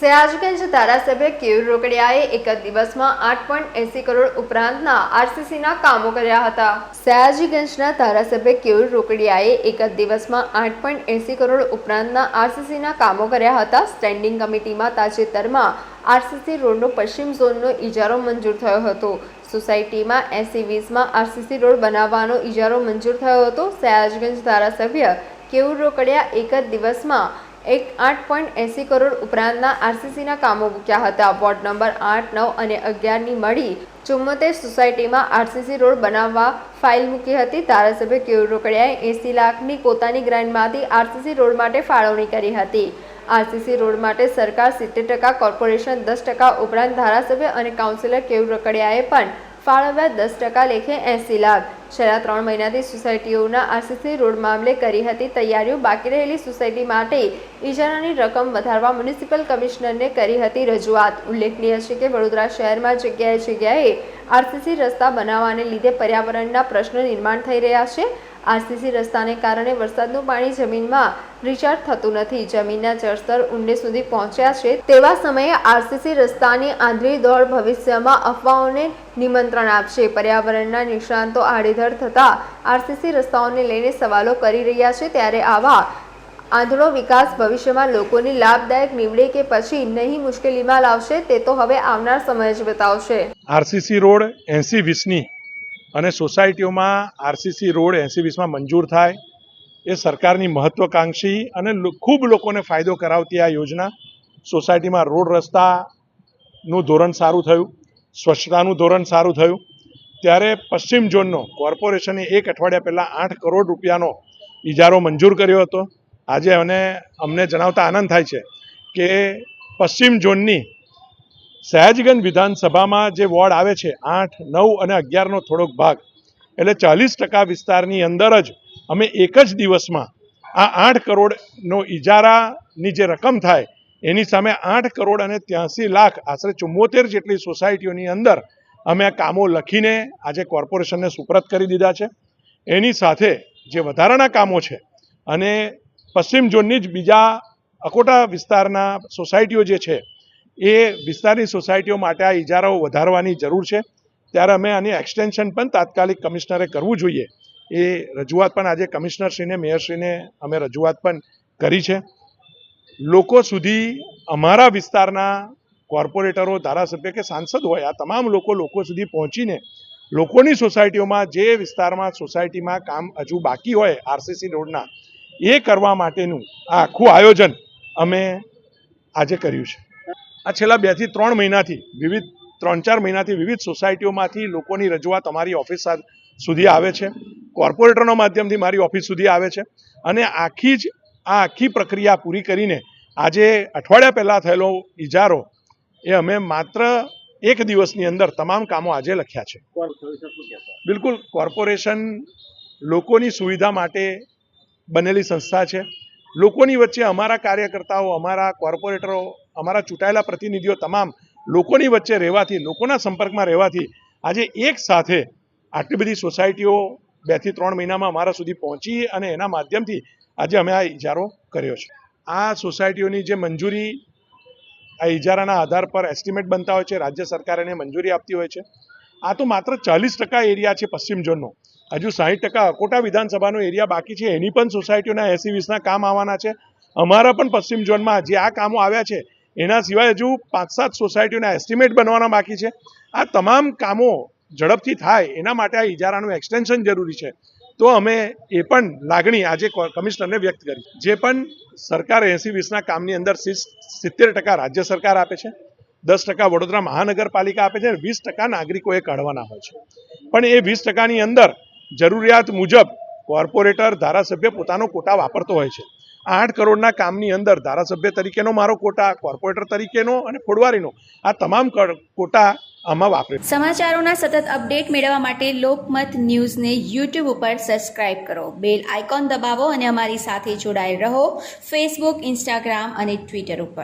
સયાજગંજ ધારાસભ્ય કેયુર રોકડિયાએ એક જ દિવસમાં આઠ પોઈન્ટ એસી કરોડ ઉપરાંતના આરસીસીના કામો કર્યા હતા. સયાજીગંજના ધારાસભ્ય કેયુર રોકડિયાએ એક જ દિવસમાં આઠ પોઈન્ટ એસી કરોડ ઉપરાંતના આરસીસીના કામો કર્યા હતા. સ્ટેન્ડિંગ કમિટીમાં તાજેતરમાં આરસીસી રોડનો પશ્ચિમ ઝોનનો ઇજારો મંજૂર થયો હતો. સોસાયટીમાં એસી વીસમાં આરસીસી રોડ બનાવવાનો ઇજારો મંજૂર થયો હતો. સયાજગંજ ધારાસભ્ય કેયુર રોકડિયા એક જ દિવસમાં એક આઠ પોઈન્ટ એંસી કરોડ ઉપરાંતના આરસીસીના કામો મૂક્યા હતા. વોર્ડ નંબર આઠ, નવ અને અગિયારની મળી ચુમ્મોતેર સોસાયટીમાં આરસીસી રોડ બનાવવા ફાઇલ મૂકી હતી. ધારાસભ્ય કેયુર રોકડિયાએ એંસી લાખની પોતાની ગ્રાન્ટમાંથી આરસીસી રોડ માટે ફાળવણી કરી હતી. આરસીસી રોડ માટે સરકાર સિત્તેર ટકા, કોર્પોરેશન દસ ટકા ઉપરાંત ધારાસભ્ય અને કાઉન્સિલર કેયુર રોકડિયાએ પણ ફાળવ્યા દસ ટકા લેખે એંસી લાખ. છેલ્લા ત્રણ મહિનાથી સોસાયટીઓના આરસીસી રોડ મામલે કરી હતી તૈયારીઓ. બાકી રહેલી સોસાયટી માટે ઇજારાની રકમ વધારવા મ્યુનિસિપલ કમિશનરને કરી હતી રજૂઆત. ઉલ્લેખનીય છે કે વડોદરા શહેરમાં જગ્યાએ જગ્યાએ આરસીસી રસ્તા બનાવવાને લીધે પર્યાવરણના પ્રશ્નો નિર્માણ થઈ રહ્યા છે. આરસીસી રસ્તાને કારણે વરસાદનું પાણી જમીનમાં રિચાર્જ થતું નથી. જમીનના જળસ્તર ઊંડે સુધી પહોંચ્યા છે તેવા સમયે આરસીસી રસ્તાની આંધળી દોડ ભવિષ્યમાં અફવાઓને નિમંત્રણ આપશે. પર્યાવરણના નિષ્ણાંતો આડેધડ થતા આરસીસી રસ્તાઓને લઈને સવાલો કરી રહ્યા છે ત્યારે આવા આંધળો વિકાસ ભવિષ્યમાં લોકોની લાભદાયક નીવડે કે પછી નહીં મુશ્કેલીમાં લાવશે તે તો હવે આવનાર સમય જ બતાવશે. આરસીસી રોડ એસી વીસની અને સોસાયટીઓમાં આરસીસી રોડ એસી વીસમાં મંજૂર થાય, એ સરકારની મહત્વકાંક્ષી અને ખૂબ લોકોને ફાયદો કરાવતી આ યોજના સોસાયટીમાં રોડ રસ્તાનું ધોરણ સારું થયું, સ્વચ્છતાનું ધોરણ સારું થયું. ત્યારે પશ્ચિમ ઝોનનો કોર્પોરેશને એક અઠવાડિયા પહેલાં આઠ કરોડ રૂપિયાનો ઇજારો મંજૂર કર્યો હતો. આજે અને અમને જણાવતા આનંદ થાય છે કે પશ્ચિમ ઝોનની સયાજીગંજ વિધાનસભામાં જે વોર્ડ આવે છે, આઠ, નવ અને અગિયારનો થોડોક ભાગ, એટલે ચાલીસ ટકા વિસ્તારની અંદર જ અમે એક જ દિવસમાં આ આઠ કરોડનો ઇજારાની જે રકમ થાય, એની સામે આઠ કરોડ અને ત્યાંસી લાખ, આશરે ચુમ્મોતેર જેટલી સોસાયટીઓની અંદર અમે આ કામો લખીને આજે કોર્પોરેશનને સુપ્રત કરી દીધા છે. એની સાથે જે વધારાના કામો છે અને પશ્ચિમ ઝોનની જ બીજા અકોટા વિસ્તારના સોસાયટીઓ જે છે એ વિસ્તારની સોસાયટીઓ માટે આ ઇજારાઓ વધારવાની જરૂર છે. ત્યારે અમે આની એક્સટેન્શન પણ તાત્કાલિક કમિશનરે કરવું જોઈએ. એ રજૂઆત પણ આજે કમિશનરશ્રીને, મેયરશ્રીને અમે રજૂઆત પણ કરી છે. લોકો સુધી અમારા વિસ્તારના કોર્પોરેટરો, ધારાસભ્ય કે સાંસદ હોય, આ તમામ લોકો લોકો સુધી પહોંચીને લોકોની સોસાયટીઓમાં, જે વિસ્તારમાં સોસાયટીમાં કામ હજુ બાકી હોય, આરસીસી રોડના, એ કરવા માટેનું આ આખું આયોજન અમે આજે કર્યું છે. આ છેલ્લા બેથી ત્રણ મહિનાથી વિવિધ ત્રણ ચાર મહિનાથી વિવિધ સોસાયટીઓમાંથી લોકોની રજૂઆત અમારી ઓફિસ સુધી આવે છે. કોર્પોરેટરના માધ્યમથી મારી ઓફિસ સુધી આવે છે. અને આખી જ આ આખી પ્રક્રિયા પૂરી કરીને આજે અઠવાડિયા પહેલાં થયેલો ઇજારો એ અમે માત્ર એક દિવસની અંદર તમામ કામો આજે લખ્યા છે. બિલકુલ કોર્પોરેશન લોકોની સુવિધા માટે બનેલી સંસ્થા છે. લોકોની વચ્ચે અમારા કાર્યકર્તાઓ અમારા કોર્પોરેટરો અમારા ચૂંટાયેલા પ્રતિનિધિઓ તમામ લોકોની વચ્ચે રહેવાથી, લોકોના સંપર્કમાં રહેવાથી આજે એક સાથે આટલી બધી સોસાયટીઓ બેથી ત્રણ મહિનામાં અમારા સુધી પહોંચી અને એના માધ્યમથી આજે અમે આ ઇજારો કર્યો છે. આ સોસાયટીઓની જે મંજૂરી, આ ઇજારાના આધાર પર એસ્ટિમેટ બનતા હોય છે, રાજ્ય સરકાર એને મંજૂરી આપતી હોય છે. આ તો માત્ર ચાલીસ ટકા એરિયા છે પશ્ચિમ ઝોનનો. હજુ સાહીઠ ટકા અકોટા વિધાનસભાનો એરિયા બાકી છે, એની પણ સોસાયટીઓના એસી વીસના કામ આવવાના છે. અમારા પણ પશ્ચિમ ઝોનમાં જે આ કામો આવ્યા છે એના સિવાય હજુ પાંચ સાત સોસાયટીઓના એસ્ટિમેટ બનવાના બાકી છે. આ તમામ કામો ઝડપથી થાય એના માટે આ ઇજારાનું એક્સટેન્શન જરૂરી છે. તો અમે એ પણ લાગણી આજે કમિશનરને વ્યક્ત કરી. જે પણ સરકાર એસી વીસના કામની અંદર સિત્તેર ટકા રાજ્ય સરકાર આપે છે, દસ ટકા વડોદરા મહાનગરપાલિકા આપે છે અને વીસ ટકા નાગરિકોએ કાઢવાના હોય છે. પણ એ વીસ ટકાની અંદર જરૂરિયાત મુજબ કોર્પોરેટર, ધારાસભ્ય પોતાનો કોટા વાપરતો હોય છે. આઠ કરોડના કામની અંદર ધારાસભ્ય તરીકેનો મારો કોટા, કોર્પોરેટર તરીકેનો અને ફોડવારીનો, આ તમામ કોટા આમાં વાપરે સમાચારોના સતત અપડેટ મેળવવા માટે લોકમત ન્યૂઝને યુટ્યુબ ઉપર સબસ્ક્રાઇબ કરો. બેલ આઇકોન દબાવો અને અમારી સાથે જોડાયેલ રહો ફેસબુક, ઇન્સ્ટાગ્રામ અને ટ્વિટર ઉપર.